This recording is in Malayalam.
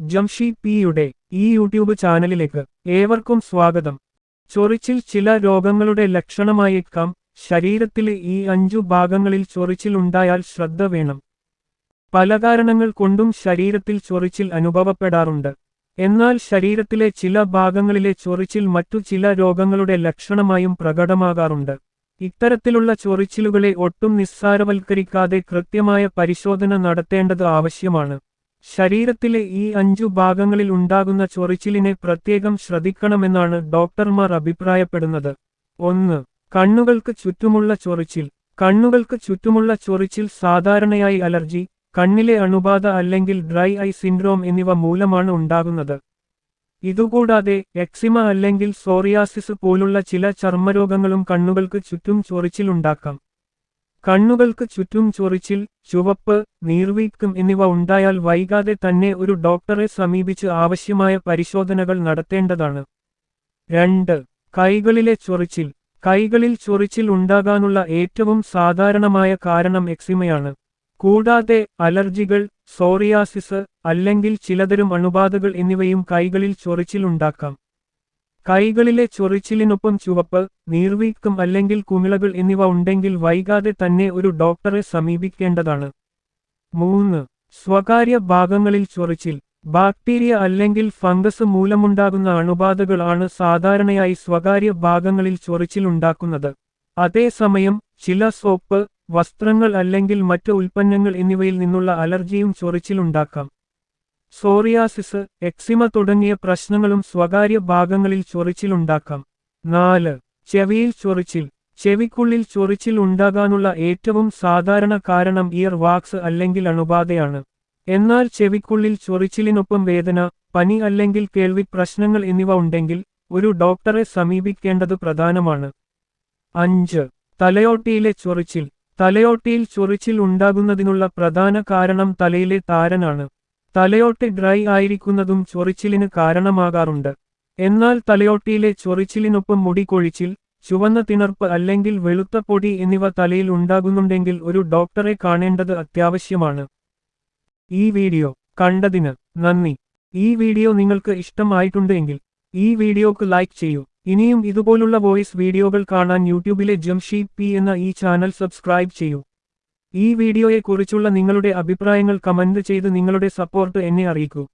ജംഷി പിയുടെ ഈ യൂട്യൂബ് ചാനലിലേക്ക് ഏവർക്കും സ്വാഗതം. ചൊറിച്ചിൽ ചില രോഗങ്ങളുടെ ലക്ഷണമായേക്കാം. ശരീരത്തിലെ ഈ അഞ്ചു ഭാഗങ്ങളിൽ ചൊറിച്ചിൽ ഉണ്ടായാൽ ശ്രദ്ധ വേണം. പല കാരണങ്ങൾ കൊണ്ടും ശരീരത്തിൽ ചൊറിച്ചിൽ അനുഭവപ്പെടാറുണ്ട്. എന്നാൽ ശരീരത്തിലെ ചില ഭാഗങ്ങളിലെ ചൊറിച്ചിൽ മറ്റു ചില രോഗങ്ങളുടെ ലക്ഷണമായും പ്രകടമാകാറുണ്ട്. ഇത്തരത്തിലുള്ള ചൊറിച്ചിലുകളെ ഒട്ടും നിസ്സാരവൽക്കരിക്കാതെ കൃത്യമായ പരിശോധന നടത്തേണ്ടത് ആവശ്യമാണ്. ശരീരത്തിലെ ഈ അഞ്ചു ഭാഗങ്ങളിൽ ഉണ്ടാകുന്ന ചൊറിച്ചിലിനെ പ്രത്യേകം ശ്രദ്ധിക്കണമെന്നാണ് ഡോക്ടർമാർ അഭിപ്രായപ്പെടുന്നത്. ഒന്ന് കണ്ണുകൾക്ക് ചുറ്റുമുള്ള ചൊറിച്ചിൽ. കണ്ണുകൾക്ക് ചുറ്റുമുള്ള ചൊറിച്ചിൽ സാധാരണയായി അലർജി കണ്ണിലെ അണുബാധ അല്ലെങ്കിൽ ഡ്രൈ ഐ സിൻഡ്രോം എന്നിവ മൂലമാണ് ഉണ്ടാകുന്നത്. ഇതുകൂടാതെ എക്സിമ അല്ലെങ്കിൽ സോറിയാസിസ് പോലുള്ള ചില ചർമ്മരോഗങ്ങളും കണ്ണുകൾക്ക് ചുറ്റും ചൊറിച്ചിലുണ്ടാക്കാം. കണ്ണുകൾക്ക് ചുറ്റും ചൊറിച്ചിൽ ചുവപ്പ് നീർവീക്കം എന്നിവ ഉണ്ടായാൽ വൈകാതെ തന്നെ ഒരു ഡോക്ടറെ സമീപിച്ച് ആവശ്യമായ പരിശോധനകൾ നടത്തേണ്ടതാണ്. രണ്ട്. കൈകളിലെ ചൊറിച്ചിൽ. കൈകളിൽ ചൊറിച്ചിൽ ഉണ്ടാകാനുള്ള ഏറ്റവും സാധാരണമായ കാരണം എക്സിമയാണ്. കൂടാതെ അലർജികൾ സോറിയാസിസ് അല്ലെങ്കിൽ ചിലതരം അണുബാധകൾ എന്നിവയും കൈകളിൽ ചൊറിച്ചിലുണ്ടാക്കാം കൈകളിലെ ചൊറിച്ചിലിനൊപ്പം ചുവപ്പ് നീർവീക്കം അല്ലെങ്കിൽ കുമിളകൾ എന്നിവ ഉണ്ടെങ്കിൽ വൈകാതെ തന്നെ ഒരു ഡോക്ടറെ സമീപിക്കേണ്ടതാണ്. മൂന്ന്. സ്വകാര്യ ഭാഗങ്ങളിൽ ചൊറിച്ചിൽ. ബാക്ടീരിയ അല്ലെങ്കിൽ ഫംഗസ് മൂലമുണ്ടാകുന്ന അണുബാധകളാണ് സാധാരണയായി സ്വകാര്യ ഭാഗങ്ങളിൽ ചൊറിച്ചിൽ ഉണ്ടാക്കുന്നത്. അതേസമയം ചില സോപ്പ് വസ്ത്രങ്ങൾ അല്ലെങ്കിൽ മറ്റ് ഉൽപ്പന്നങ്ങൾ എന്നിവയിൽ നിന്നുള്ള അലർജിയും ചൊറിച്ചിലുണ്ടാക്കാം. സോറിയാസിസ് എക്സിമ തുടങ്ങിയ പ്രശ്നങ്ങളും സ്വകാര്യ ഭാഗങ്ങളിൽ ചൊറിച്ചിലുണ്ടാക്കാം. നാല്. ചെവിയിൽ ചൊറിച്ചിൽ. ചെവിക്കുള്ളിൽ ചൊറിച്ചിൽ ഉണ്ടാകാനുള്ള ഏറ്റവും സാധാരണ കാരണം ഇയർ വാക്സ് അല്ലെങ്കിൽ അണുബാധയാണ്. എന്നാൽ ചെവിക്കുള്ളിൽ ചൊറിച്ചിലിനൊപ്പം വേദന പനി അല്ലെങ്കിൽ കേൾവി പ്രശ്നങ്ങൾ എന്നിവ ഉണ്ടെങ്കിൽ ഒരു ഡോക്ടറെ സമീപിക്കേണ്ടത് പ്രധാനമാണ്. അഞ്ച്. തലയോട്ടിയിലെ ചൊറിച്ചിൽ. തലയോട്ടിയിൽ ചൊറിച്ചിൽ ഉണ്ടാകുന്നതിനുള്ള പ്രധാന കാരണം തലയിലെ താരനാണ്. തലയോട്ടി ഡ്രൈ ആയിരിക്കുന്നതും ചൊറിച്ചിലിന് കാരണമാകാറുണ്ട്. എന്നാൽ തലയോട്ടിയിലെ ചൊറിച്ചിലിനൊപ്പം മുടി കൊഴിച്ചിൽ ചുവന്ന തിണർപ്പ് അല്ലെങ്കിൽ വെളുത്ത പൊടി എന്നിവ തലയിൽ ഉണ്ടാകുന്നുണ്ടെങ്കിൽ ഒരു ഡോക്ടറെ കാണേണ്ടത് അത്യാവശ്യമാണ്. ഈ വീഡിയോ കണ്ടതിന് നന്ദി. ഈ വീഡിയോ നിങ്ങൾക്ക് ഇഷ്ടമായിട്ടുണ്ടെങ്കിൽ ഈ വീഡിയോക്ക് ലൈക്ക് ചെയ്യൂ. ഇനിയും ഇതുപോലുള്ള വോയിസ് വീഡിയോകൾ കാണാൻ യൂട്യൂബിലെ ജംഷി പി എന്ന ഈ ചാനൽ സബ്സ്ക്രൈബ് ചെയ്യൂ. ഈ വീഡിയോയെക്കുറിച്ചുള്ള നിങ്ങളുടെ അഭിപ്രായങ്ങൾ കമന്റ് ചെയ്ത് നിങ്ങളുടെ സപ്പോർട്ട് എന്നെ അറിയിക്കൂ.